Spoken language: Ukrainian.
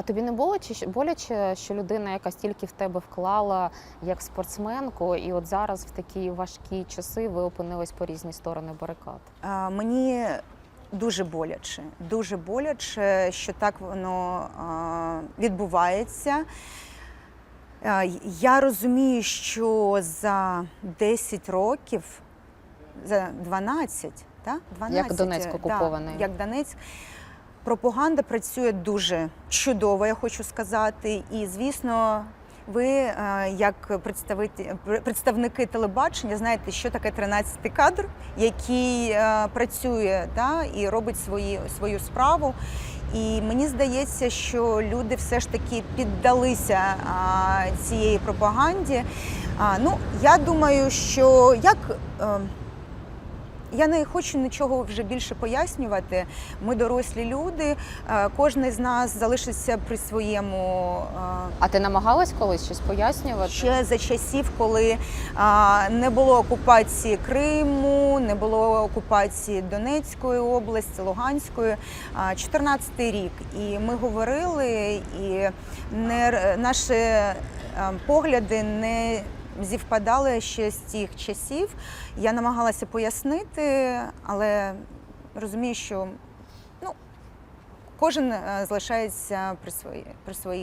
А тобі не було чи боляче, що людина, яка стільки в тебе вклала як спортсменку, і от зараз в такі важкі часи ви опинились по різні сторони барикад? А, Мені дуже боляче, дуже боляче, що так воно а, відбувається. А, Я розумію, що за 10 років, за 12, так? 12 Як Донецьк да, як Донецьк. Пропаганда працює дуже чудово, я хочу сказати. І, звісно, ви, е, як представники телебачення, знаєте, що таке 13-й кадр, який е, працює да, і робить свої, свою справу. І мені здається, що люди все ж таки піддалися а, цієї пропаганді. А, ну, я думаю, що як. е, я не хочу нічого вже більше пояснювати. Ми дорослі люди, е, кожен з нас залишиться при своєму е, А ти намагалась колись щось пояснювати? ще за часів, коли не було окупації Криму, не було окупації Донецької області, Луганської, а, 14-й рік. І ми говорили, і не, наші е, погляди не зівпадали ще з тих часів. Я намагалася пояснити, але розумію, що ну, кожен е, залишається при своїй при своїй